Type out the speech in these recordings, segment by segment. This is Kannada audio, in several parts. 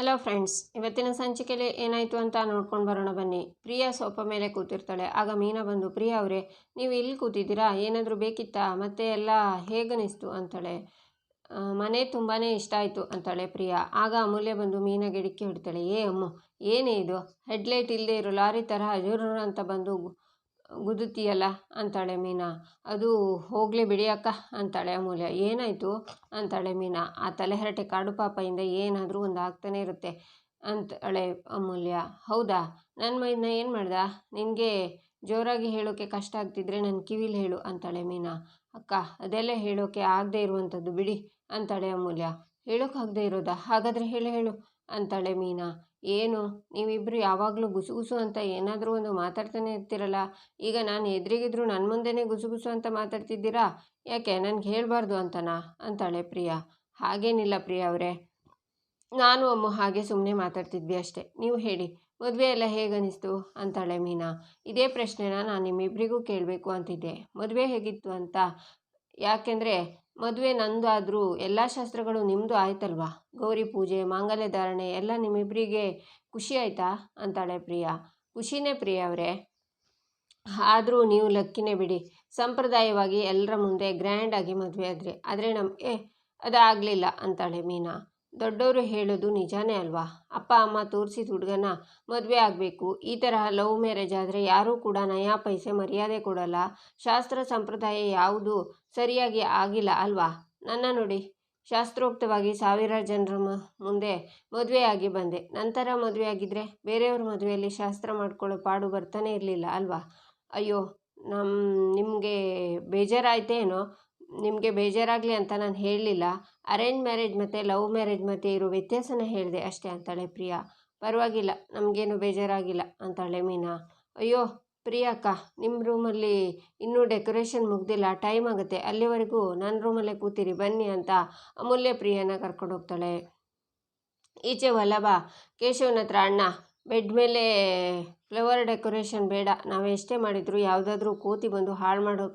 ಹಲೋ ಫ್ರೆಂಡ್ಸ್ ಇವತ್ತಿನ ಸಂಚಿಕೆಯಲ್ಲಿ ಏನಾಯಿತು ಅಂತ ನೋಡ್ಕೊಂಡು ಬರೋಣ ಬನ್ನಿ. ಪ್ರಿಯಾ ಸೋಫಾ ಮೇಲೆ ಕೂತಿರ್ತಾಳೆ. ಆಗ ಮೀನಾ ಬಂದು ಪ್ರಿಯಾ ಅವರೇ ನೀವು ಇಲ್ಲಿ ಕೂತಿದ್ದೀರಾ? ಏನಾದರೂ ಬೇಕಿತ್ತಾ? ಮತ್ತೆ ಎಲ್ಲ ಹೇಗನಿಸ್ತು? ಅಂತಾಳೆ. "ಆ, ಮನೆ ತುಂಬಾ ಇಷ್ಟ ಆಯಿತು ಅಂತಾಳೆ ಪ್ರಿಯಾ. ಆಗ ಅಮೂಲ್ಯ ಬಂದು ಮೀನಾ ಗಿಡಕ್ಕೆ ಹೊಡಿತಾಳೆ ಏ ಅಮ್ಮ ಏನೇ ಇದು? ಹೆಡ್ಲೈಟ್ ಇಲ್ಲದೆ ಇರೋ ಲಾರಿ ತರಹ ಜುರ್ರ್ ಅಂತ ಬಂದು ಗುದ್ದುತ್ತೀಯಲ್ಲ ಅಂತಾಳೆ ಮೀನಾ. ಅದು ಹೋಗಲಿ ಬಿಡಿ ಅಕ್ಕ ಅಂತಾಳೆ ಅಮೂಲ್ಯ. ಏನಾಯಿತು ಅಂತಾಳೆ ಮೀನಾ. ಆ ತಲೆಹರಟೆ ಕಾಡು ಪಾಪದಿಂದ ಏನಾದರೂ ಒಂದು ಆಗ್ತಾನೆ ಇರುತ್ತೆ ಅಂತಾಳೆ ಅಮೂಲ್ಯ. ಹೌದಾ? ನನ್ನ ಮೈದನ್ನ ಏನು ಮಾಡ್ದ? ನಿನಗೆ ಜೋರಾಗಿ ಹೇಳೋಕ್ಕೆ ಕಷ್ಟ ಆಗ್ತಿದ್ರೆ ನನ್ನ ಕಿವಿಲಿ ಹೇಳು ಅಂತಾಳೆ ಮೀನಾ. ಅಕ್ಕ, ಅದೆಲ್ಲ ಹೇಳೋಕ್ಕೆ ಆಗದೆ ಇರುವಂಥದ್ದು ಬಿಡಿ ಅಂತಾಳೆ ಅಮೂಲ್ಯ. ಹೇಳೋಕ್ಕಾಗದೇ ಇರೋದಾ? ಹಾಗಾದರೆ ಹೇಳು ಹೇಳು ಅಂತಾಳೆ ಮೀನಾ. ಏನು? ನೀವಿಬ್ಬರು ಯಾವಾಗಲೂ ಗುಸುಗುಸು ಅಂತ ಏನಾದರೂ ಒಂದು ಮಾತಾಡ್ತಾನೆ ಇರ್ತೀರಲ್ಲ. ಈಗ ನಾನು ಎದುರಿಗಿದ್ರು ನನ್ನ ಮುಂದೆನೇ ಗುಸುಗುಸು ಅಂತ ಮಾತಾಡ್ತಿದ್ದೀರಾ? ಯಾಕೆ? ನನಗೆ ಹೇಳಬಾರ್ದು ಅಂತನಾ? ಅಂತಾಳೆ ಪ್ರಿಯಾ. ಹಾಗೇನಿಲ್ಲ ಪ್ರಿಯಾ ಅವರೇ. ನಾನು ಅಮ್ಮ ಹಾಗೆ ಸುಮ್ಮನೆ ಮಾತಾಡ್ತಿದ್ವಿ ಅಷ್ಟೇ. ನೀವು ಹೇಳಿ, ಮದುವೆ ಎಲ್ಲ ಹೇಗನಿಸ್ತು ಅಂತಾಳೆ ಮೀನಾ. ಇದೇ ಪ್ರಶ್ನೆನ ನಾನು ನಿಮ್ಮಿಬ್ಬರಿಗೂ ಕೇಳಬೇಕು ಅಂತಿದ್ದೆ. ಮದುವೆ ಹೇಗಿತ್ತು ಅಂತ? ಯಾಕೆಂದರೆ ಮದುವೆ ನಂದಾದರೂ ಎಲ್ಲ ಶಾಸ್ತ್ರಗಳು ನಿಮ್ಮದು ಆಯ್ತಲ್ವಾ? ಗೌರಿ ಪೂಜೆ, ಮಾಂಗಲ್ಯ ಧಾರಣೆ ಎಲ್ಲ ನಿಮ್ಮಿಬ್ಬರಿಗೆ ಖುಷಿ ಆಯ್ತಾ? ಅಂತಾಳೆ ಪ್ರಿಯಾ. ಖುಷಿನೇ ಪ್ರಿಯ ಅವರೇ. ಆದರೂ ನೀವು ಲಕ್ಕಿನೇ ಬಿಡಿ. ಸಂಪ್ರದಾಯವಾಗಿ ಎಲ್ಲರ ಮುಂದೆ ಗ್ರ್ಯಾಂಡಾಗಿ ಮದುವೆ ಆದ್ರಿ, ಆದರೆ ನಮಗೆ ಅದಾಗಲಿಲ್ಲ, ಅಂತಾಳೆ ಮೀನಾ. ದೊಡ್ಡವರು ಹೇಳೋದು ನಿಜಾನೇ ಅಲ್ವಾ? ಅಪ್ಪ, ಅಮ್ಮ ತೋರಿಸಿದ ಹುಡುಗನ ಮದುವೆ ಆಗಬೇಕು. ಈ ತರಹ ಲವ್ ಮ್ಯಾರೇಜ್ ಆದರೆ ಯಾರೂ ಕೂಡ ನಯಾ ಪೈಸೆ ಮರ್ಯಾದೆ ಕೊಡಲ್ಲ. ಶಾಸ್ತ್ರ ಸಂಪ್ರದಾಯ ಯಾವುದು ಸರಿಯಾಗಿ ಆಗಿಲ್ಲ ಅಲ್ವಾ? ನನ್ನ ನೋಡಿ, ಶಾಸ್ತ್ರೋಕ್ತವಾಗಿ ಸಾವಿರಾರು ಜನರ ಮುಂದೆ ಮುಂದೆ ಮದುವೆಯಾಗಿ ಬಂದೆ. ನಂತರ ಮದುವೆ ಆಗಿದ್ದರೆ ಬೇರೆಯವ್ರ ಮದುವೆಯಲ್ಲಿ ಶಾಸ್ತ್ರ ಮಾಡ್ಕೊಳ್ಳೋ ಪಾಡು ಬರ್ತಾನೆ ಇರಲಿಲ್ಲ ಅಲ್ವಾ? ಅಯ್ಯೋ ನಮ್ಮ ನಿಮಗೆ ಬೇಜಾರಾಯ್ತೇನೋ? ನಿಮಗೆ ಬೇಜಾರಾಗಲಿ ಅಂತ ನಾನು ಹೇಳಲಿಲ್ಲ. ಅರೇಂಜ್ ಮ್ಯಾರೇಜ್ ಮತ್ತು ಲವ್ ಮ್ಯಾರೇಜ್ ಮಧ್ಯೆ ಇರೋ ವ್ಯತ್ಯಾಸನ ಹೇಳಿದೆ ಅಷ್ಟೇ ಅಂತಾಳೆ ಪ್ರಿಯಾ. ಪರವಾಗಿಲ್ಲ, ನಮಗೇನು ಬೇಜಾರಾಗಿಲ್ಲ ಅಂತಾಳೆ ಮೀನಾ. ಅಯ್ಯೋ, ಪ್ರಿಯಕ್ಕ ನಿಮ್ಮ ರೂಮಲ್ಲಿ ಇನ್ನೂ ಡೆಕೋರೇಷನ್ ಮುಗ್ದಿಲ್ಲ, ಟೈಮ್ ಆಗುತ್ತೆ. ಅಲ್ಲಿವರೆಗೂ ನನ್ನ ರೂಮಲ್ಲೇ ಕೂತಿರಿ, ಬನ್ನಿ ಅಂತ ಅಮೂಲ್ಯ ಪ್ರಿಯನ ಕರ್ಕೊಂಡು ಹೋಗ್ತಾಳೆ. ಈಚೆ ವಲ್ಲಭ, ಕೇಶವನ ಹತ್ರ ಅಣ್ಣ, ಬೆಡ್ ಮೇಲೆ ಫ್ಲವರ್ ಡೆಕೋರೇಷನ್ ಬೇಡ. ನಾವು ಎಷ್ಟೇ ಮಾಡಿದರೂ ಯಾವುದಾದ್ರೂ ಕೂತಿ ಬಂದು ಹಾಳು ಮಾಡೋ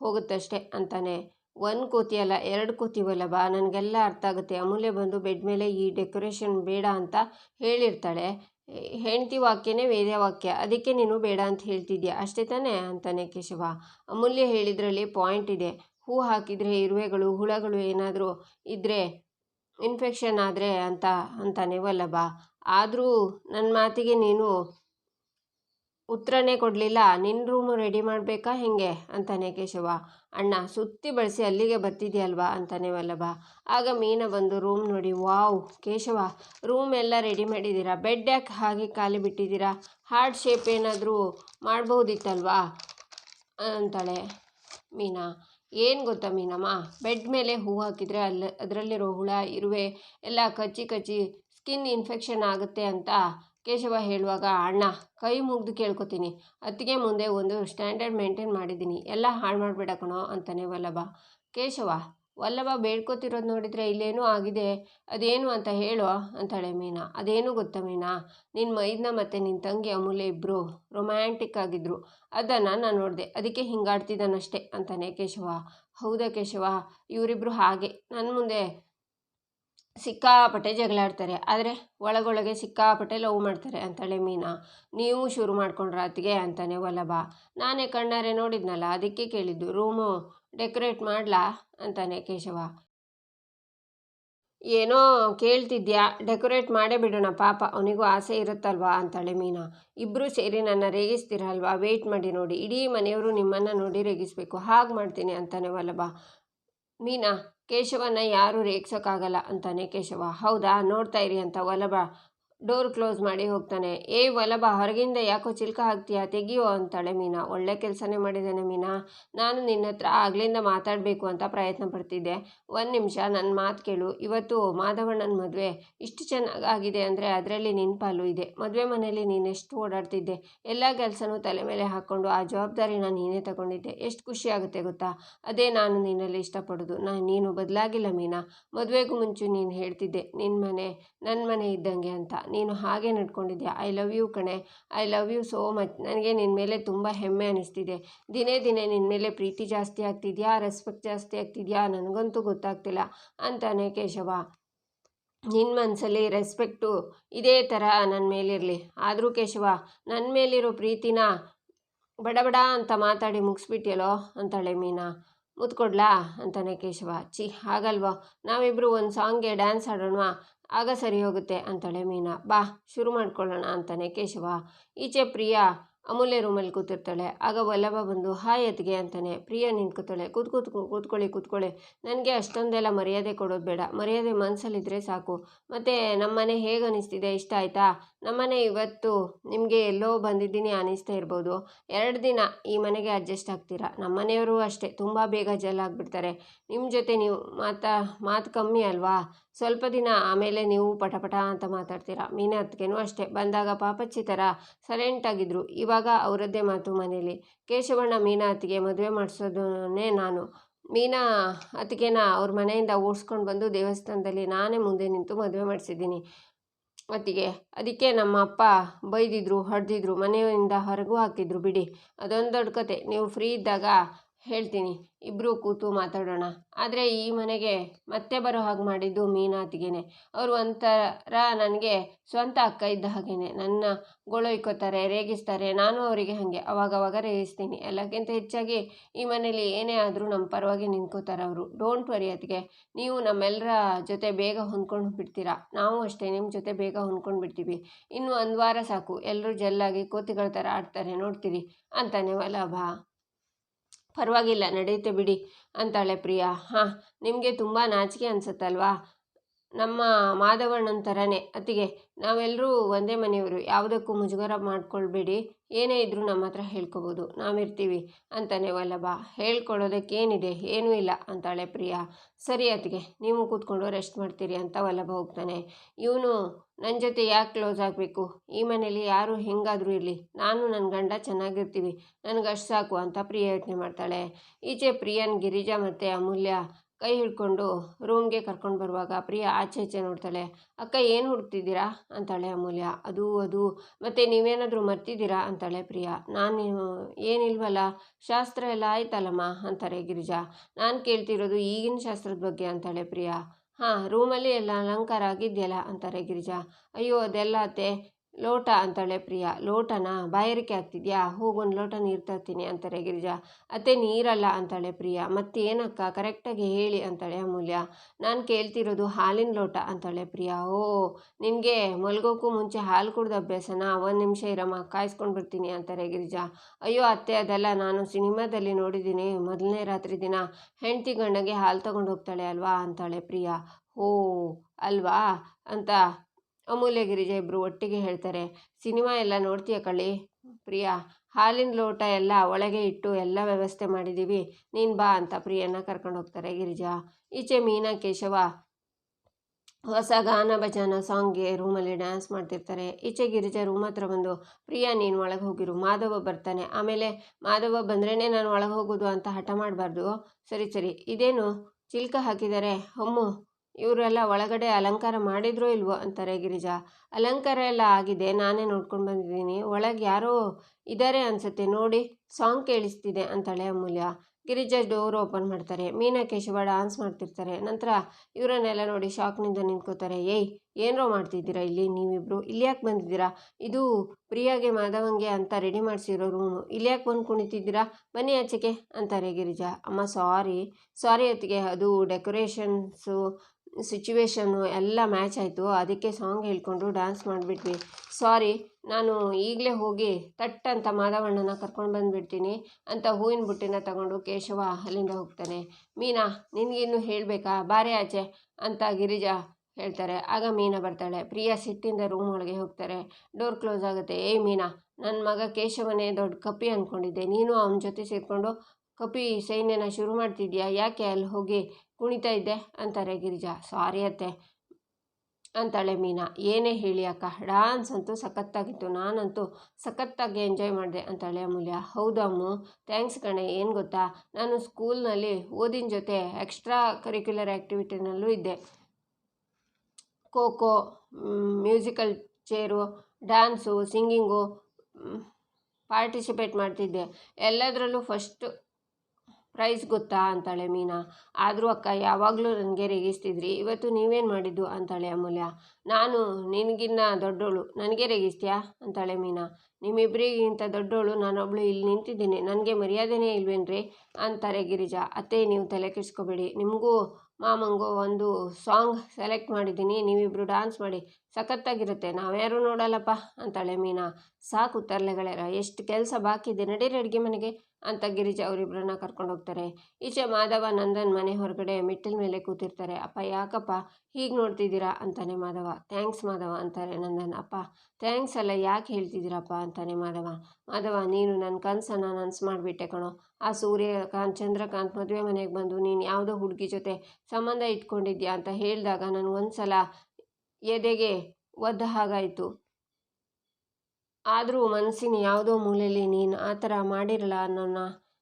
ಹೋಗುತ್ತಷ್ಟೇ ಅಂತಾನೆ. ಒಂದು ಕೂತಿಯಲ್ಲ ಎರಡು ಕೂತಿವಲ್ಲ ಬಾ, ನನಗೆಲ್ಲ ಅರ್ಥ ಆಗುತ್ತೆ. ಅಮೂಲ್ಯ ಬಂದು ಬೆಡ್ ಮೇಲೆ ಈ ಡೆಕೋರೇಷನ್ ಬೇಡ ಅಂತ ಹೇಳಿರ್ತಾಳೆ. ಹೆಂಡತಿ ವಾಕ್ಯನೇ ವೇದ ವಾಕ್ಯ. ಅದಕ್ಕೆ ನೀನು ಬೇಡ ಅಂತ ಹೇಳ್ತಿದ್ಯಾ? ಅಷ್ಟೇ ತಾನೇ ಅಂತಾನೆ ಕೇಶವ. ಅಮೂಲ್ಯ ಹೇಳಿದ್ರಲ್ಲಿ ಪಾಯಿಂಟ್ ಇದೆ. ಹೂ ಹಾಕಿದರೆ ಇರುವೆಗಳು, ಹುಳಗಳು ಏನಾದರೂ ಇದ್ದರೆ ಇನ್ಫೆಕ್ಷನ್ ಆದರೆ ಅಂತ ಅಂತಾನೆ ವಲ್ಲಭ ಆದರೂ ನನ್ನ ಮಾತಿಗೆ ನೀನು ಉತ್ತರನೇ ಕೊಡಲಿಲ್ಲ. ನಿನ್ನ ರೂಮು ರೆಡಿ ಮಾಡಬೇಕಾ? ಹೇಗೆ? ಅಂತಾನೆ ಕೇಶವ. ಅಣ್ಣ, ಸುತ್ತಿ ಬಳಸಿ ಅಲ್ಲಿಗೆ ಬರ್ತಿದ್ಯಲ್ವಾ? ಅಂತಾನೆ ವಲ್ಲಭ. ಆಗ ಮೀನ ಬಂದು ರೂಮ್ ನೋಡಿ, ವಾವ್, ಕೇಶವ ರೂಮ್ ಎಲ್ಲ ರೆಡಿ ಮಾಡಿದ್ದೀರಾ? ಬೆಡ್ ಯಾಕೆ ಹಾಗೆ ಖಾಲಿ ಬಿಟ್ಟಿದ್ದೀರಾ? ಹಾರ್ಟ್ ಶೇಪ್ ಏನಾದರೂ ಮಾಡ್ಬೋದಿತ್ತಲ್ವಾ ಅಂತಾಳೆ ಮೀನಾ. ಏನು ಗೊತ್ತಾ ಮೀನಮ್ಮ? ಬೆಡ್ ಮೇಲೆ ಹೂ ಹಾಕಿದರೆ ಅಲ್ಲಿ ಅದರಲ್ಲಿರೋ ಹುಳ, ಇರುವೆ ಎಲ್ಲ ಕಚ್ಚಿ ಕಚ್ಚಿ ಸ್ಕಿನ್ ಇನ್ಫೆಕ್ಷನ್ ಆಗುತ್ತೆ ಅಂತ ಕೇಶವ ಹೇಳುವಾಗ, ಅಣ್ಣ, ಕೈ ಮುಗ್ದು ಕೇಳ್ಕೊತೀನಿ. ಅತ್ತಿಗೆ ಮುಂದೆ ಒಂದು ಸ್ಟ್ಯಾಂಡರ್ಡ್ ಮೇಂಟೈನ್ ಮಾಡಿದ್ದೀನಿ. ಎಲ್ಲ ಹಾಳು ಮಾಡಬೇಡ ಕಣೋ, ಅಂತಾನೆ ವಲ್ಲಭ. ಕೇಶವ, ವಲ್ಲಭ ಬೇಡ್ಕೋತಿರೋದು ನೋಡಿದರೆ ಇಲ್ಲೇನೂ ಆಗಿದೆ. ಅದೇನು ಅಂತ ಹೇಳೋ, ಅಂತಾಳೆ ಮೀನಾ. ಅದೇನು ಗೊತ್ತಾ ಮೀನಾ? ನಿನ್ನ ಮೈದನ ಮತ್ತು ನಿನ್ನ ತಂಗಿ ಅಮೂಲ್ಯ ಇಬ್ಬರು ರೊಮ್ಯಾಂಟಿಕ್ ಆಗಿದ್ರು. ಅದನ್ನು ನಾನು ನೋಡಿದೆ. ಅದಕ್ಕೆ ಹಿಂಗಾಡ್ತಿದ್ದಾನಷ್ಟೇ, ಅಂತಾನೆ ಕೇಶವ. ಹೌದಾ ಕೇಶವ? ಇವರಿಬ್ಬರು ಹಾಗೆ. ನನ್ನ ಮುಂದೆ ಸಿಕ್ಕಾಪಟ್ಟೆ ಜಗಳಾಡ್ತಾರೆ ಆದರೆ ಒಳಗೊಳಗೆ ಸಿಕ್ಕಾಪಟ್ಟೆ ಲವ್ ಮಾಡ್ತಾರೆ ಅಂತಾಳೆ ಮೀನಾ. ನೀವು ಶುರು ಮಾಡ್ಕೊಂಡ್ರ ಅತ್ತಿಗೆ ಅಂತಾನೆ, ವಲ್ಲಭ, ನಾನೇ ಕಣ್ಣಾರೆ ನೋಡಿದ್ನಲ್ಲ, ಅದಕ್ಕೆ ಕೇಳಿದ್ದು. ರೂಮು ಡೆಕೋರೇಟ್ ಮಾಡಲಾ? ಅಂತಾನೆ ಕೇಶವ. ಏನೋ ಕೇಳ್ತಿದ್ಯಾ? ಡೆಕೋರೇಟ್ ಮಾಡೇ ಬಿಡೋಣ, ಪಾಪ. ಅವನಿಗೂ ಆಸೆ ಇರುತ್ತಲ್ವಾ? ಅಂತಾಳೆ ಮೀನಾ. ಇಬ್ಬರು ಸೇರಿ ನನ್ನ ರೇಗಿಸ್ತೀರಲ್ವಾ? ವೆಯ್ಟ್ ಮಾಡಿ ನೋಡಿ. ಇಡೀ ಮನೆಯವರು ನಿಮ್ಮನ್ನು ನೋಡಿ ರೇಗಿಸ್ಬೇಕು. ಹಾಗೆ ಮಾಡ್ತೀನಿ ಅಂತಾನೆ ವಲ್ಲಭ. ಮೀನಾ ಕೇಶವನ ಯಾರೂ ರೇಗ್ಸೋಕ್ಕಾಗಲ್ಲ ಅಂತಾನೆ ಕೇಶವ. ಹೌದಾ? ನೋಡ್ತಾ ಇರಿ ಅಂತ ವಲ್ಲಭ ಡೋರ್ ಕ್ಲೋಸ್ ಮಾಡಿ ಹೋಗ್ತಾನೆ. ಏ, ವಲ್ಲಭ, ಹೊರಗಿಂದ ಯಾಕೋ ಚಿಲ್ಕ ಹಾಕ್ತೀಯಾ? ತೆಗಿಯೋ ಅಂತಾಳೆ ಮೀನಾ. ಒಳ್ಳೆ ಕೆಲಸನೇ ಮಾಡಿದ್ದಾನೆ ಮೀನಾ. ನಾನು ನಿನ್ನ ಹತ್ರ ಆಗ್ಲಿಂದ ಮಾತಾಡಬೇಕು ಅಂತ ಪ್ರಯತ್ನ ಪಡ್ತಿದ್ದೆ. ಒಂದು ನಿಮಿಷ ನನ್ನ ಮಾತು ಕೇಳು. ಇವತ್ತು ಮಾಧವಣ್ಣನ ಮದುವೆ. ಇಷ್ಟು ಚೆನ್ನಾಗಾಗಿದೆ ಅಂದರೆ ಅದರಲ್ಲಿ ನಿನ್ನ ಪಾಲು ಇದೆ. ಮದುವೆ ಮನೆಯಲ್ಲಿ ನೀನು ಎಷ್ಟು ಓಡಾಡ್ತಿದ್ದೆ? ಎಲ್ಲ ಕೆಲಸನೂ ತಲೆ ಮೇಲೆ ಹಾಕ್ಕೊಂಡು ಆ ಜವಾಬ್ದಾರಿನ ನೀನೇ ತಗೊಂಡಿದ್ದೆ. ಎಷ್ಟು ಖುಷಿ ಆಗುತ್ತೆ ಗೊತ್ತಾ? ಅದೇ ನಾನು ನಿನ್ನಲ್ಲಿ ಇಷ್ಟಪಡೋದು. ನಾನು ನೀನು ಬದಲಾಗಿಲ್ಲ ಮೀನಾ. ಮದುವೆಗೂ ಮುಂಚೆ ನೀನು ಹೇಳ್ತಿದ್ದೆ ನಿನ್ನ ಮನೆ ನನ್ನ ಮನೆ ಇದ್ದಂಗೆ ಅಂತ. ನೀನು ಹಾಗೆ ನಡ್ಕೊಂಡಿದ್ಯಾ ಐ ಲವ್ ಯು ಕಣೆ. I love you so much ನನಗೆ ನಿನ್ನ ಮೇಲೆ ತುಂಬ ಹೆಮ್ಮೆ ಅನಿಸ್ತಿದೆ. ದಿನೇ ದಿನೇ ನಿನ್ನ ಮೇಲೆ ಪ್ರೀತಿ ಜಾಸ್ತಿ ಆಗ್ತಿದೆಯಾ? ರೆಸ್ಪೆಕ್ಟ್ ಜಾಸ್ತಿ ಆಗ್ತಿದೆಯಾ? ನನಗಂತೂ ಗೊತ್ತಾಗ್ತಿಲ್ಲ. ಅಂತಾನೆ ಕೇಶವ. ನಿನ್ನ ಮನಸ್ಸಲ್ಲಿ ರೆಸ್ಪೆಕ್ಟು ಇದೇ ಥರ ನನ್ನ ಮೇಲಿರಲಿ. ಆದರೂ ಕೇಶವ ನನ್ನ ಮೇಲಿರೋ ಪ್ರೀತಿನ ಬಡಬಡ ಬಡ ಅಂತ ಮಾತಾಡಿ ಮುಗಿಸ್ಬಿಟ್ಟಿಯಲೋ ಅಂತಾಳೆ ಮೀನಾ. ಮುತ್ಕೊಡ್ಲಾ? ಅಂತಾನೆ ಕೇಶವ. ಚಿ ಹಾಗಲ್ವೋ? ನಾವಿಬ್ಬರು ಒಂದು ಸಾಂಗ್ಗೆ ಡ್ಯಾನ್ಸ್ ಆಡೋಣ ಆಗ ಸರಿ ಹೋಗುತ್ತೆ ಅಂತಾಳೆ ಮೀನಾ. ಬಾ, ಶುರು ಮಾಡ್ಕೊಳ್ಳೋಣ ಅಂತಾನೆ ಕೇಶವ. ಈಚೆ ಪ್ರಿಯಾ ಅಮೂಲ್ಯ ರೂಮಲ್ಲಿ ಕೂತಿರ್ತಾಳೆ. ಆಗ ವಲ್ಲಭ ಬಂದು ಹಾಯ್ ಅತ್ತಿಗೆ, ಅಂತಾನೆ. ಪ್ರಿಯ ನಿಂತ್ಕೋತಾಳೆ. ಕೂತ್ ಕೂತ್ ಕೂತ್ಕೊಳ್ಳಿ ಕೂತ್ಕೊಳ್ಳಿ. ನನಗೆ ಅಷ್ಟೊಂದೆಲ್ಲ ಮರ್ಯಾದೆ ಕೊಡೋದು ಬೇಡ. ಮರ್ಯಾದೆ ಮನಸ್ಸಲ್ಲಿದ್ದರೆ ಸಾಕು. ಮತ್ತು ನಮ್ಮನೆ ಹೇಗೆ ಅನಿಸ್ತಿದೆ? ಇಷ್ಟ ಆಯಿತಾ? ನಮ್ಮನೆ ಇವತ್ತು ನಿಮಗೆ ಎಲ್ಲೋ ಬಂದಿದ್ದೀನಿ ಅನಿಸ್ತಾ ಇರ್ಬೋದು. ಎರಡು ದಿನ ಈ ಮನೆಗೆ ಅಡ್ಜಸ್ಟ್ ಆಗ್ತೀರಾ? ನಮ್ಮನೆಯವರು ಅಷ್ಟೇ. ತುಂಬ ಬೇಗ ಜಲ್ ಆಗಿಬಿಡ್ತಾರೆ. ನಿಮ್ಮ ಜೊತೆ ನೀವು ಮಾತಾ, ಮಾತು ಕಮ್ಮಿ ಅಲ್ವಾ? ಸ್ವಲ್ಪ ದಿನ ಆಮೇಲೆ ನೀವು ಪಟಪಟ ಅಂತ ಮಾತಾಡ್ತೀರಾ. ಅತ್ತಿಗೆನೂ ಅಷ್ಟೇ. ಬಂದಾಗ ಪಾಪಚ್ಚಿ ಥರ ಸೈಲೆಂಟಾಗಿದ್ದರು ಇವಾಗ ಅವರದ್ದೇ ಮಾತು ಮನೇಲಿ. ಕೇಶವಣ್ಣ ಮೀನಾ ಅತ್ತಿಗೆ ಮದುವೆ ಮಾಡಿಸೋದನ್ನೇ ನಾನು. ಮೀನಾ ಅತ್ತಿಗೆನ ಅವ್ರ ಮನೆಯಿಂದ ಓಡಿಸ್ಕೊಂಡು ಬಂದು ದೇವಸ್ಥಾನದಲ್ಲಿ ನಾನೇ ಮುಂದೆ ನಿಂತು ಮದುವೆ ಮಾಡಿಸಿದ್ದೀನಿ. ಅತ್ತಿಗೆ. ಅದಕ್ಕೆ ನಮ್ಮ ಅಪ್ಪ ಬೈದಿದ್ರು, ಹೊಡೆದಿದ್ರು, ಮನೆಯಿಂದ ಹೊರಗೂ ಹಾಕಿದ್ರು. ಬಿಡಿ. ಅದೊಂದು ದೊಡ್ಡ ಕತೆ. ನೀವು ಫ್ರೀ ಇದ್ದಾಗ ಹೇಳ್ತೀನಿ. ಇಬ್ಬರೂ ಕೂತು ಮಾತಾಡೋಣ. ಆದರೆ ಈ ಮನೆಗೆ ಮತ್ತೆ ಬರೋ ಹಾಗೆ ಮಾಡಿದ್ದು ಮೀನಾತಿಗೇನೆ. ಅವರು ಒಂಥರ ನನಗೆ ಸ್ವಂತ ಅಕ್ಕ ಇದ್ದ ಹಾಗೇನೆ. ನನ್ನ ಗೊಳೊಯ್ಕೋತಾರೆ ರೇಗಿಸ್ತಾರೆ. ನಾನು ಅವರಿಗೆ ಹಾಗೆ ಅವಾಗವಾಗ ರೇಗಿಸ್ತೀನಿ. ಎಲ್ಲಕ್ಕಿಂತ ಹೆಚ್ಚಾಗಿ ಈ ಮನೇಲಿ ಏನೇ ಆದರೂ ನಮ್ಮ ಪರವಾಗಿ ನಿಂತ್ಕೋತಾರೆ ಅವರು. ಡೋಂಟ್ ವರಿ ಅದಕ್ಕೆ ನೀವು ನಮ್ಮೆಲ್ಲರ ಜೊತೆ ಬೇಗ ಹೊಂದ್ಕೊಂಡು ಬಿಡ್ತೀರಾ? ನಾವು ಅಷ್ಟೇ ನಿಮ್ಮ ಜೊತೆ ಬೇಗ ಹೊಂದ್ಕೊಂಡು ಬಿಡ್ತೀವಿ. ಇನ್ನು ಒಂದು ವಾರ ಸಾಕು. ಎಲ್ಲರೂ ಜಲ್ಲಾಗಿ ಕೋತಿಗಳ ಥರ ಆಡ್ತಾರೆ. ನೋಡ್ತೀರಿ. ಅಂತಾನೆ ವಲ್ಲಭ. ಪರವಾಗಿಲ್ಲ ನಡೆಯುತ್ತೆ ಬಿಡಿ ಅಂತಾಳೆ ಪ್ರಿಯಾ. ಹಾಂ, ನಿಮಗೆ ತುಂಬ ನಾಚಿಕೆ ಅನಿಸುತ್ತಲ್ವಾ? ನಮ್ಮ ಮಾಧವಣ್ಣನ ಥರನೇ ಅತ್ತಿಗೆ ನಾವೆಲ್ಲರೂ ಒಂದೇ ಮನೆಯವರು, ಯಾವುದಕ್ಕೂ ಮುಜುಗರ ಮಾಡ್ಕೊಳ್ಬೇಡಿ. ಏನೇ ಇದ್ದರೂ ನಮ್ಮ ಹತ್ರ ಹೇಳ್ಕೊಬೋದು. ನಾವಿರ್ತೀವಿ. ಅಂತಾನೆ ವಲ್ಲಭ ಹೇಳ್ಕೊಳ್ಳೋದಕ್ಕೇನಿದೆ ಏನೂ ಇಲ್ಲ ಅಂತಾಳೆ ಪ್ರಿಯಾ. ಸರಿ ಅತ್ತಿಗೆ, ನೀವು ಕೂತ್ಕೊಂಡು ರೆಸ್ಟ್ ಮಾಡ್ತೀರಿ ಅಂತ ವಲ್ಲಭ ಹೋಗ್ತಾನೆ. ಇವನು ನನ್ನ ಜೊತೆ ಯಾಕೆ ಕ್ಲೋಸ್ ಆಗಬೇಕು? ಈ ಮನೇಲಿ ಯಾರು ಹೆಂಗಾದರೂ ಇರಲಿ. ನಾನು ನನ್ನ ಗಂಡ ಚೆನ್ನಾಗಿರ್ತೀವಿ. ನನಗೆ ಅಷ್ಟು ಸಾಕು ಅಂತ ಪ್ರಿಯ ಯೋಚನೆ ಮಾಡ್ತಾಳೆ. ಈಚೆ ಪ್ರಿಯನ್ ಗಿರಿಜಾ ಮತ್ತು ಅಮೂಲ್ಯ ಕೈ ಹಿಡ್ಕೊಂಡು ರೂಮ್ಗೆ ಕರ್ಕೊಂಡು ಬರುವಾಗ ಪ್ರಿಯ ಆಚೆ ಈಚೆ ನೋಡ್ತಾಳೆ, ಅಕ್ಕ, ಏನು ಹುಡುಕ್ತಿದ್ದೀರಾ? ಅಂತಾಳೆ ಅಮೂಲ್ಯ. ಅದು ಅದು. ಮತ್ತು ನೀವೇನಾದರೂ ಮರ್ತಿದ್ದೀರಾ? ಅಂತಾಳೆ ಪ್ರಿಯ. ನಾನು ಏನಿಲ್ವಲ್ಲ. ಶಾಸ್ತ್ರ ಎಲ್ಲ ಆಯ್ತಲ್ಲಮ್ಮ? ಅಂತಾರೆ ಗಿರಿಜಾ. ನಾನು ಕೇಳ್ತಿರೋದು ಈಗಿನ ಶಾಸ್ತ್ರದ ಬಗ್ಗೆ, ಅಂತಾಳೆ ಪ್ರಿಯ. ಹಾಂ ರೂಮಲ್ಲಿ ಎಲ್ಲ ಅಲಂಕಾರ ಆಗಿದೆಯಲ್ಲ? ಅಂತಾರೆ ಗಿರಿಜಾ. ಅಯ್ಯೋ, ಅದೆಲ್ಲ ಅತ್ತೆ. ಲೋಟ ಅಂತಾಳೆ ಪ್ರಿಯ, ಲೋಟನ ಬಾಯಾರಿಕೆ ಆಗ್ತಿದ್ಯಾ? ಹೋಗೊಂದು ಲೋಟ ನೀರು ತರ್ತೀನಿ ಅಂತಾರೆ ಗಿರಿಜಾ. ಅತ್ತೆ ನೀರಲ್ಲ ಅಂತಾಳೆ ಪ್ರಿಯ, ಮತ್ತೇನಕ್ಕ? ಕರೆಕ್ಟಾಗಿ ಹೇಳಿ ಅಂತಾಳೆ ಅಮೂಲ್ಯ. ನಾನು ಕೇಳ್ತಿರೋದು ಹಾಲಿನ ಲೋಟ ಅಂತಾಳೆ ಪ್ರಿಯ. ಓ, ನಿನಗೆ ಮಲ್ಗೋಕ್ಕೂ ಮುಂಚೆ ಹಾಲು ಕುಡ್ದು ಅಭ್ಯಾಸನ? ಒಂದು ನಿಮಿಷ ಇರಮ್ಮ, ಕಾಯಿಸ್ಕೊಂಡು ಬರ್ತೀನಿ ಅಂತಾರೆ ಗಿರಿಜಾ. ಅಯ್ಯೋ ಅತ್ತೆ, ಅದೆಲ್ಲ. ನಾನು ಸಿನಿಮಾದಲ್ಲಿ ನೋಡಿದ್ದೀನಿ. ಮೊದಲನೇ ರಾತ್ರಿ ದಿನ ಹೆಂಡತಿ ಗಂಡಗೆ ಹಾಲು ತಗೊಂಡು ಹೋಗ್ತಾಳೆ ಅಲ್ವಾ ಅಂತಾಳೆ ಪ್ರಿಯ. ಓ ಅಲ್ವಾ? ಅಂತ ಅಮೂಲ್ಯ ಗಿರಿಜಾ ಇಬ್ಬರು ಒಟ್ಟಿಗೆ ಹೇಳ್ತಾರೆ, ಸಿನಿಮಾ ಎಲ್ಲ ನೋಡ್ತೀಯ ಕಳಿ ಪ್ರಿಯಾ, ಹಾಲಿನ ಲೋಟ ಎಲ್ಲ ಒಳಗೆ ಇಟ್ಟು ಎಲ್ಲ ವ್ಯವಸ್ಥೆ ಮಾಡಿದ್ದೀವಿ ನೀನು ಬಾ ಅಂತ ಪ್ರಿಯನ ಕರ್ಕೊಂಡು ಹೋಗ್ತಾರೆ ಗಿರಿಜಾ. ಈಚೆ ಮೀನಾ, ಕೇಶವ ಹೊಸ ಗಾನ ಭಜನ ಸಾಂಗ್ಗೆ ರೂಮಲ್ಲಿ ಡ್ಯಾನ್ಸ್ ಮಾಡ್ತಿರ್ತಾರೆ. ಈಚೆ ಗಿರಿಜಾ ರೂಮ್ ಹತ್ರ ಬಂದು, ಪ್ರಿಯಾ, ನೀನು ಒಳಗೆ ಹೋಗಿರು. ಮಾಧವ ಬರ್ತಾನೆ. ಆಮೇಲೆ ಮಾಧವ ಬಂದ್ರೇ ನಾನು ಒಳಗೆ ಹೋಗೋದು ಅಂತ ಹಠ ಮಾಡಬಾರ್ದು. ಸರಿ ಸರಿ. ಇದೇನು ಚಿಲ್ಕ ಹಾಕಿದ್ದಾರೆ ಅಮ್ಮು ಇವರೆಲ್ಲ ಒಳಗಡೆ ಅಲಂಕಾರ ಮಾಡಿದ್ರೋ ಇಲ್ವೋ ಅಂತಾರೆ ಗಿರಿಜಾ. ಅಲಂಕಾರ ಎಲ್ಲ ಆಗಿದೆ, ನಾನೇ ನೋಡ್ಕೊಂಡು ಬಂದಿದ್ದೀನಿ. ಒಳಗೆ ಯಾರೋ ಇದ್ದಾರೆ ಅನಿಸುತ್ತೆ, ನೋಡಿ ಸಾಂಗ್ ಕೇಳಿಸ್ತಿದೆ ಅಂತಾಳೆ ಅಮೂಲ್ಯ. ಗಿರಿಜಾ ಡೋರ್ ಓಪನ್ ಮಾಡ್ತಾರೆ, ಮೀನಾ ಕೇಶವ ಡಾನ್ಸ್ ಮಾಡ್ತಿರ್ತಾರೆ. ನಂತರ ಇವರನ್ನೆಲ್ಲ ನೋಡಿ ಶಾಕ್ನಿಂದ ನಿಂತ್ಕೋತಾರೆ, ಏಯ್, ಏನರೋ ಮಾಡ್ತಿದ್ದೀರಾ ಇಲ್ಲಿ? ನೀವಿಬ್ರು ಇಲ್ಲಿ ಯಾಕೆ ಬಂದಿದ್ದೀರಾ? ಇದು ಪ್ರಿಯಾಗೆ ಮಾಧವಂಗೆ ಅಂತ ರೆಡಿ ಮಾಡಿಸಿರೋ ರೂಮು. ಇಲ್ಲಿ ಯಾಕೆ ಬಂದು ಕುಣಿತಿದ್ದೀರಾ? ಬನ್ನಿ ಆಚೆಗೆ, ಅಂತಾರೆ ಗಿರಿಜಾ. ಅಮ್ಮ, ಸಾರಿ. ಸಾರಿ ಅತ್ತಿಗೆ ಅದು ಡೆಕೋರೇಷನ್ಸು ಸಿಚುವೇಶನ್ನು ಎಲ್ಲ ಮ್ಯಾಚ್ ಆಯಿತು. ಅದಕ್ಕೆ ಸಾಂಗ್ ಹೇಳ್ಕೊಂಡು ಡ್ಯಾನ್ಸ್ ಮಾಡಿಬಿಟ್ವಿ. ಸಾರಿ ನಾನು ಈಗಲೇ ಹೋಗಿ ತಟ್ ಅಂತ ಮಾಧವಣ್ಣನ ಕರ್ಕೊಂಡು ಬಂದುಬಿಡ್ತೀನಿ ಅಂತ ಹೂವಿನ ಬುಟ್ಟಿನ ತಗೊಂಡು ಕೇಶವ ಅಲ್ಲಿಂದ ಹೋಗ್ತಾನೆ. ಮೀನಾ ನಿನಗಿನ್ನು ಹೇಳಬೇಕಾ? ಬಾರೆ ಆಚೆ ಅಂತ ಗಿರಿಜಾ ಹೇಳ್ತಾರೆ. ಆಗ ಮೀನಾ ಬರ್ತಾಳೆ. ಪ್ರಿಯಾ ಸಿಟ್ಟಿಂದ ರೂಮ್ ಒಳಗೆ ಹೋಗ್ತಾರೆ. ಡೋರ್ ಕ್ಲೋಸ್ ಆಗುತ್ತೆ. ಏಯ್ ಮೀನಾ ನನ್ನ ಮಗ ಕೇಶವನೇ ದೊಡ್ಡ ಕಪಿ ಅಂದ್ಕೊಂಡಿದ್ದೆ ನೀನು ಅವನ ಜೊತೆ ಸೇರಿಕೊಂಡು ಕಪಿ ಸೈನ್ಯನ ಶುರು ಮಾಡ್ತಿದ್ಯಾ? ಯಾಕೆ ಅಲ್ಲಿ ಹೋಗಿ ಕುಣಿತಾ ಇದ್ದೆ ಅಂತಾರೆ ಗಿರಿಜಾ. ಸಾರಿ ಅತ್ತೆ, ಅಂತಾಳೆ ಮೀನಾ. ಏನೇ ಹೇಳಿ ಅಕ್ಕ ಡಾನ್ಸ್ ಅಂತೂ ಸಖತ್ತಾಗಿತ್ತು, ನಾನಂತೂ ಸಖತ್ತಾಗಿ ಎಂಜಾಯ್ ಮಾಡಿದೆ, ಅಂತಾಳೆ ಅಮೂಲ್ಯ. ಹೌದು ಅಮ್ಮು, ಥ್ಯಾಂಕ್ಸ್ ಕಣೆ, ಏನು ಗೊತ್ತಾ? ನಾನು ಸ್ಕೂಲ್ನಲ್ಲಿ ಓದಿನ ಜೊತೆ ಎಕ್ಸ್ಟ್ರಾ ಕರಿಕ್ಯುಲರ್ ಆ್ಯಕ್ಟಿವಿಟಿನಲ್ಲೂ ಇದ್ದೆ. Kho musical chair dance singing participate ಮಾಡ್ತಿದ್ದೆ. ಎಲ್ಲದರಲ್ಲೂ ಫಸ್ಟು ಪ್ರೈಸ್ ಗೊತ್ತಾ ಅಂತಾಳೆ ಮೀನಾ. ಆದರೂ ಅಕ್ಕ, ಯಾವಾಗಲೂ ನನಗೆ ರೇಗಿಸ್ತಿದ್ರಿ. ಇವತ್ತು ನೀವೇನು ಮಾಡಿದ್ದು? ಅಂತಾಳೆ ಅಮೂಲ್ಯ. ನಾನು, ನಿನಗಿನ್ನ ದೊಡ್ಡೋಳು. ನನಗೆ ರೇಗಿಸ್ತೀಯಾ? ಅಂತಾಳೆ ಮೀನಾ. ನಿಮ್ಮಿಬ್ಬರಿಗಿಂತ ದೊಡ್ಡೋಳು ನಾನೊಬ್ಳು ಇಲ್ಲಿ ನಿಂತಿದ್ದೀನಿ. ನನಗೆ ಮರ್ಯಾದೆನೇ ಇಲ್ವೇನ್ರಿ? ಅಂತಾರೆ ಗಿರಿಜಾ ಅತ್ತೆ, ನೀವು ತಲೆ ಕೆಡಿಸ್ಕೋಬೇಡಿ. ನಿಮಗೂ ಮಾಮಂಗೂ ಒಂದು ಸಾಂಗ್ ಸೆಲೆಕ್ಟ್ ಮಾಡಿದ್ದೀನಿ. ನೀವಿಬ್ಬರು ಡಾನ್ಸ್ ಮಾಡಿ. ಸಖತ್ತಾಗಿರುತ್ತೆ. ನಾವ್ಯಾರೂ ನೋಡಲ್ಲಪ್ಪ, ಅಂತಾಳೆ ಮೀನಾ. ಸಾಕು ತರ್ಲೆಗಳೇರ ಎಷ್ಟು ಕೆಲಸ ಬಾಕಿ ಇದೆ ನಡೀರಿ ಅಡುಗೆ ಮನೆಗೆ. ಅಂತ ಗಿರಿಜಾ ಅವರಿಬ್ಬರನ್ನ ಕರ್ಕೊಂಡು ಹೋಗ್ತಾರೆ. ಈಚೆ ಮಾಧವ ನಂದನ್ ಮನೆ ಹೊರಗಡೆ ಮೆಟ್ಟಿಲ ಮೇಲೆ ಕೂತಿರ್ತಾರೆ. ಅಪ್ಪ, ಯಾಕಪ್ಪ ಹೀಗೆ ನೋಡ್ತಿದ್ದೀರಾ? ಅಂತಾನೆ ಮಾಧವ. ಥ್ಯಾಂಕ್ಸ್ ಮಾಧವ, ಅಂತಾರೆ ನಂದನ್. ಅಪ್ಪ, ಥ್ಯಾಂಕ್ಸ್ ಅಲ್ಲ, ಯಾಕೆ ಹೇಳ್ತಿದ್ದೀರಪ್ಪ? ಅಂತಾನೆ ಮಾಧವ. ಮಾಧವ, ನೀನು ನನ್ನ ಕನಸನ್ನು ನನಸು ಮಾಡಿಬಿಟ್ಟೆ ಕಣೋ. ಆ ಸೂರ್ಯಕಾಂತ್, ಚಂದ್ರಕಾಂತ್ ಮದುವೆ ಮನೆಗೆ ಬಂದು ನೀನು ಯಾವುದೋ ಹುಡುಗಿ ಜೊತೆ ಸಂಬಂಧ ಇಟ್ಕೊಂಡಿದ್ಯಾ ಅಂತ ಹೇಳಿದಾಗ ನನಗೊಂದು ಸಲ ಎದೆಗೆ ಒದ್ದ ಹಾಗಾಯಿತು. ಆದರೂ ಮನಸ್ಸಿನ ಯಾವುದೋ ಮೂಲೆಯಲ್ಲಿ ನೀನು ಆ ಥರ ಮಾಡಿರಲ್ಲ ಅನ್ನೋ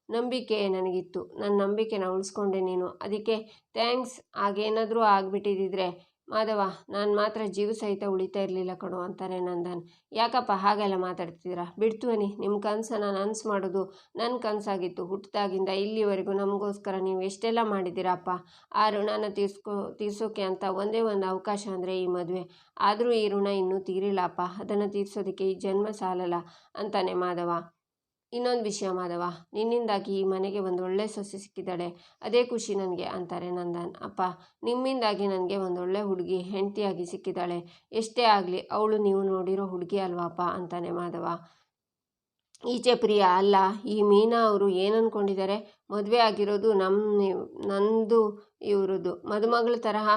ನಂಬಿಕೆ ನನಗಿತ್ತು. ನನ್ನ ನಂಬಿಕೆನ ಉಳಿಸ್ಕೊಂಡೆ ನೀನು. ಅದಕ್ಕೆ ಥ್ಯಾಂಕ್ಸ್ ಹಾಗೇನಾದರೂ ಆಗಿಬಿಟ್ಟಿದ್ದಿದ್ರೆ ಮಾಧವ, ನಾನು ಮಾತ್ರ ಜೀವ ಸಹಿತ ಉಳಿತಾ ಇರಲಿಲ್ಲ ಕಣೋ ಅಂತಾನೆ ನಂದನ್. ಯಾಕಪ್ಪ ಹಾಗೆಲ್ಲ ಮಾತಾಡ್ತಿದ್ದೀರಾ? ಬಿಡ್ತುವನಿ ನಿಮ್ಮ ಕನಸನ್ನು ನನಸು ಮಾಡೋದು ನನ್ನ ಕನಸಾಗಿತ್ತು. ಹುಟ್ಟಿದಾಗಿಂದ ಇಲ್ಲಿವರೆಗೂ ನಮಗೋಸ್ಕರ ನೀವು ಎಷ್ಟೆಲ್ಲ ಮಾಡಿದ್ದೀರಪ್ಪ ಆ ಋಣನ ತೀರ್ಸ್ಕೊ, ತೀರ್ಸೋಕೆ ಅಂತ ಒಂದೇ ಒಂದು ಅವಕಾಶ ಅಂದರೆ ಈ ಮದುವೆ. ಆದರೂ ಈ ಋಣ ಇನ್ನೂ ತೀರಿಲ್ಲಪ್ಪ ಅದನ್ನು ತೀರ್ಸೋದಕ್ಕೆ ಈ ಜನ್ಮ ಸಾಲಲ್ಲ ಅಂತಾನೆ ಮಾಧವ. ಇನ್ನೊಂದು ವಿಷಯ ಮಾಧವ, ನಿನ್ನಿಂದಾಗಿ ಈ ಮನೆಗೆ ಒಂದು ಒಳ್ಳೆ ಸೊಸೆ ಸಿಕ್ಕಿದ್ದಾಳೆ. ಅದೇ ಖುಷಿ ನನಗೆ ಅಂತಾರೆ ನಂದನ್. ಅಪ್ಪ, ನಿಮ್ಮಿಂದಾಗಿ ನನಗೆ ಒಂದು ಒಳ್ಳೆ ಹುಡುಗಿ, ಹೆಂಡತಿಯಾಗಿ ಸಿಕ್ಕಿದ್ದಾಳೆ. ಎಷ್ಟೇ ಆಗಲಿ, ಅವಳು ನೀವು ನೋಡಿರೋ ಹುಡುಗಿ ಅಲ್ವಾಪ್ಪ ಅಂತಾನೆ ಮಾಧವ. ಈಚೆ ಪ್ರಿಯ ಅಲ್ಲ, ಈ ಮೀನಾ ಅವರು ಏನನ್ಕೊಂಡಿದ್ದಾರೆ ಮದುವೆ ಆಗಿರೋದು ನಮ್ಮ ನಂದು ಇವರದ್ದು ಮದುಮಗಳ ತರಹ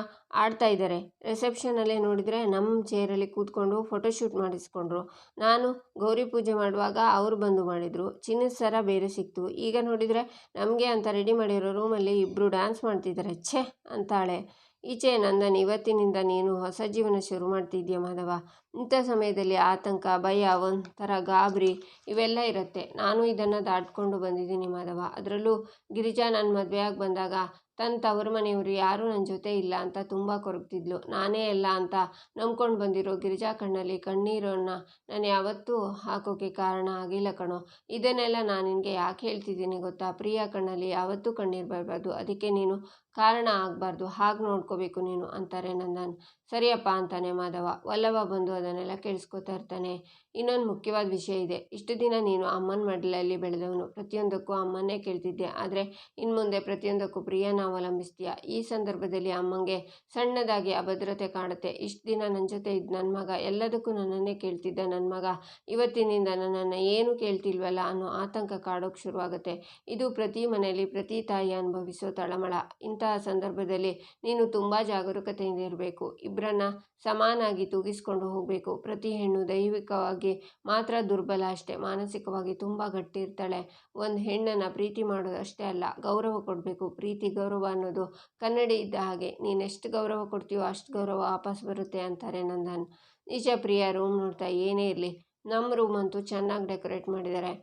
ಆಡ್ತಾ ಇದ್ದಾರೆ ರಿಸೆಪ್ಷನಲ್ಲೇ ನೋಡಿದರೆ ನಮ್ಮ ಚೇರಲ್ಲಿ ಕೂತ್ಕೊಂಡು ಫೋಟೋಶೂಟ್ ಮಾಡಿಸ್ಕೊಂಡ್ರು. ನಾನು ಗೌರಿ ಪೂಜೆ ಮಾಡುವಾಗ ಅವರು ಬಂದು ಮಾಡಿದರು. ಚಿನ್ನದ ಸರ ಬೇರೆ ಸಿಕ್ತು. ಈಗ ನೋಡಿದರೆ ನಮಗೆ ಅಂತ ರೆಡಿ ಮಾಡಿರೋ ರೂಮಲ್ಲಿ ಇಬ್ಬರು ಡ್ಯಾನ್ಸ್ ಮಾಡ್ತಿದ್ದಾರೆ ಛೇ, ಅಂತಾಳೆ. ಈಚೆ ನಂದನ್, ಇವತ್ತಿನಿಂದ ನೀನು ಹೊಸ ಜೀವನ ಶುರು ಮಾಡ್ತಿದ್ದೀಯ ಮಾಧವ? ಇಂಥ ಸಮಯದಲ್ಲಿ ಆತಂಕ, ಭಯ, ಒಂಥರ ಗಾಬರಿ ಇವೆಲ್ಲ ಇರುತ್ತೆ. ನಾನು ಇದನ್ನು ದಾಟ್ಕೊಂಡು ಬಂದಿದ್ದೀನಿ ಮಾಧವ. ಅದರಲ್ಲೂ ಗಿರಿಜಾ ನನ್ನ ಮದುವೆಯಾಗಿ ಬಂದಾಗ ತನ್ನ ತವರು ಮನೆಯವರು ಯಾರೂ ನನ್ನ ಜೊತೆ ಇಲ್ಲ ಅಂತ ತುಂಬ ಕೊರಗ್ತಿದ್ಲು. ನಾನೇ ಎಲ್ಲ ಅಂತ ನಂಬ್ಕೊಂಡು ಬಂದಿರೋ ಗಿರಿಜಾ ಕಣ್ಣಲ್ಲಿ ಕಣ್ಣೀರನ್ನು ನಾನು ಯಾವತ್ತೂ ಹಾಕೋಕೆ ಕಾರಣ ಆಗಿಲ್ಲ ಕಣೋ. ಇದನ್ನೆಲ್ಲ ನಾನು ನಿನಗೆ ಯಾಕೆ ಹೇಳ್ತಿದ್ದೀನಿ ಗೊತ್ತಾ? ಪ್ರಿಯಾ ಕಣ್ಣಲ್ಲಿ ಯಾವತ್ತೂ ಕಣ್ಣೀರು ಬರಬಾರ್ದು. ಅದಕ್ಕೆ ನೀನು ಕಾರಣ ಆಗಬಾರ್ದು, ಹಾಗೆ ನೋಡ್ಕೋಬೇಕು ನೀನು ಅಂತಾರೆ ನಂದನ್. ಸರಿಯಪ್ಪ ಅಂತಾನೆ ಮಾಧವ. ವಲ್ಲವ ಬಂದು ಅದನ್ನೆಲ್ಲ ಕೇಳಿಸ್ಕೊತಾ ಇರ್ತಾನೆ. ಇನ್ನೊಂದು ಮುಖ್ಯವಾದ ವಿಷಯ ಇದೆ. ಇಷ್ಟು ದಿನ ನೀನು ಅಮ್ಮನ ಮಡಲಲ್ಲಿ ಬೆಳೆದವನು. ಪ್ರತಿಯೊಂದಕ್ಕೂ ಅಮ್ಮನ್ನೇ ಕೇಳ್ತಿದ್ದೆ. ಆದರೆ ಇನ್ನು ಮುಂದೆ ಪ್ರತಿಯೊಂದಕ್ಕೂ ಪ್ರಿಯನ ಅವಲಂಬಿಸ್ತೀಯ? ಈ ಸಂದರ್ಭದಲ್ಲಿ ಅಮ್ಮಂಗೆ ಸಣ್ಣದಾಗಿ ಅಭದ್ರತೆ ಕಾಣುತ್ತೆ. ಇಷ್ಟು ದಿನ ನನ್ನ ಜೊತೆ ಇದ್ದ ನನ್ನ ಮಗ. ಎಲ್ಲದಕ್ಕೂ ನನ್ನನ್ನೇ ಕೇಳ್ತಿದ್ದ ನನ್ನ ಮಗ. ಇವತ್ತಿನಿಂದ ನನ್ನನ್ನು ಏನು ಕೇಳ್ತಿಲ್ವಲ್ಲ ಅನ್ನೋ ಆತಂಕ ಕಾಡೋಕ್ಕೆ ಶುರುವಾಗುತ್ತೆ. ಇದು ಪ್ರತಿ ಮನೆಯಲ್ಲಿ ಪ್ರತಿ ತಾಯಿ ಅನುಭವಿಸೋ ತಳಮಳ. ಇಂತಹ ಸಂದರ್ಭದಲ್ಲಿ ನೀನು ತುಂಬ ಜಾಗರೂಕತೆಯಿಂದ ಇರಬೇಕು. ಇಬ್ಬರನ್ನ ಸಮಾನಾಗಿ ತೂಗಿಸ್ಕೊಂಡು ಹೋಗಬೇಕು. ಪ್ರತಿ ಹೆಣ್ಣು ದೈವಿಕವಾಗಿ ಮಾತ್ರ ದುರ್ಬಲ ಅಷ್ಟೇ. ಮಾನಸಿಕವಾಗಿ ತುಂಬ ಗಟ್ಟಿ ಇರ್ತಾಳೆ ಒಂದು ಹೆಣ್ಣನ್ನು ಪ್ರೀತಿ ಮಾಡೋದು ಅಷ್ಟೇ ಅಲ್ಲ, ಗೌರವ ಕೊಡಬೇಕು. ಪ್ರೀತಿ, ಗೌರವ ಅನ್ನೋದು ಕನ್ನಡಿ ಇದ್ದ ಹಾಗೆ. ನೀನೆಷ್ಟು ಗೌರವ ಕೊಡ್ತೀಯೋ ಅಷ್ಟು ಗೌರವ ವಾಪಸ್ ಬರುತ್ತೆ ಅಂತಾರೆ ನಂದನ್. ನಿಜ ಪ್ರಿಯ ರೂಮ್ ನೋಡ್ತಾ ಏನೇ ಇರಲಿ ನಮ್ಮ ರೂಮ್ ಅಂತೂ ಚೆನ್ನಾಗಿ ಡೆಕೋರೇಟ್ ಮಾಡಿದ್ದಾರೆ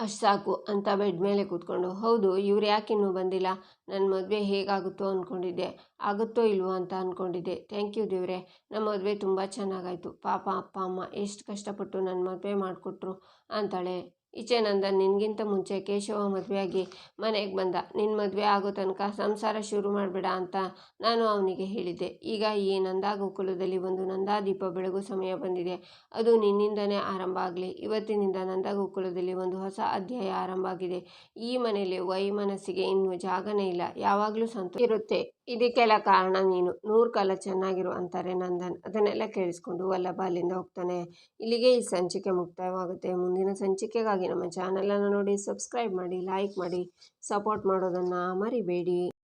ಅಷ್ಟು ಸಾಕು ಅಂತ ಬೆಡ್ ಮೇಲೆ ಕೂತ್ಕೊಂಡು, ಹೌದು, ಇವ್ರು ಯಾಕೆ ಇನ್ನೂ ಬಂದಿಲ್ಲ? ನನ್ನ ಮದುವೆ ಹೇಗಾಗುತ್ತೋ ಅಂದ್ಕೊಂಡಿದ್ದೆ ಆಗುತ್ತೋ ಇಲ್ವೋ ಅಂತ ಅಂದ್ಕೊಂಡಿದ್ದೆ ಥ್ಯಾಂಕ್ ಯು ದೇವ್ರೆ. ನಮ್ಮ ಮದುವೆ ತುಂಬ ಚೆನ್ನಾಗಾಯಿತು. ಪಾಪ ಅಪ್ಪ, ಅಮ್ಮ ಎಷ್ಟು ಕಷ್ಟಪಟ್ಟು ನನ್ನ ಮದುವೆ ಮಾಡಿಕೊಟ್ರು, ಅಂತಾಳೆ. ಈಚೆ ನಂದನ್, ನಿನಗಿಂತ ಮುಂಚೆ ಕೇಶವ ಮದುವೆಯಾಗಿ ಮನೆಗೆ ಬಂದ. ನಿನ್ನ ಮದುವೆ ಆಗೋ ತನಕ ಸಂಸಾರ ಶುರು ಮಾಡಬೇಡ ಅಂತ ನಾನು ಅವನಿಗೆ ಹೇಳಿದ್ದೆ. ಈಗ ಈ ನಂದಾಗೋಕುಲದಲ್ಲಿ ಒಂದು ನಂದಾದೀಪ ಬೆಳಗು ಸಮಯ ಬಂದಿದೆ. ಅದು ನಿನ್ನಿಂದನೇ ಆರಂಭ ಆಗಲಿ. ಇವತ್ತಿನಿಂದ ನಂದಾಗೋಕುಲದಲ್ಲಿ ಒಂದು ಹೊಸ ಅಧ್ಯಾಯ ಆರಂಭ ಆಗಿದೆ. ಈ ಮನೆಯಲ್ಲಿ ವೈಮನಸ್ಸಿಗೆ ಇನ್ನು ಜಾಗನೇ ಇಲ್ಲ. ಯಾವಾಗಲೂ ಸಂತೋಷ ಇರುತ್ತೆ. ಇದಕ್ಕೆಲ್ಲ ಕಾರಣ ನೀನು. ನೂರು ಕಾಲ ಚೆನ್ನಾಗಿರು ಅಂತಾರೆ ನಂದನ್. ಅದನ್ನೆಲ್ಲ ಕೇಳಿಸ್ಕೊಂಡು ವಲ್ಲಭ ಅಲ್ಲಿಂದ ಹೋಗ್ತಾನೆ. ಇಲ್ಲಿಗೆ ಈ ಸಂಚಿಕೆ ಮುಕ್ತಾಯವಾಗುತ್ತೆ. ಮುಂದಿನ ಸಂಚಿಕೆಗಾಗಿ ನಮ್ಮ ಚಾನಲನ್ನು ನೋಡಿ, ಸಬ್ಸ್ಕ್ರೈಬ್ ಮಾಡಿ, ಲೈಕ್ ಮಾಡಿ, ಸಪೋರ್ಟ್ ಮಾಡೋದನ್ನು ಮರಿಬೇಡಿ.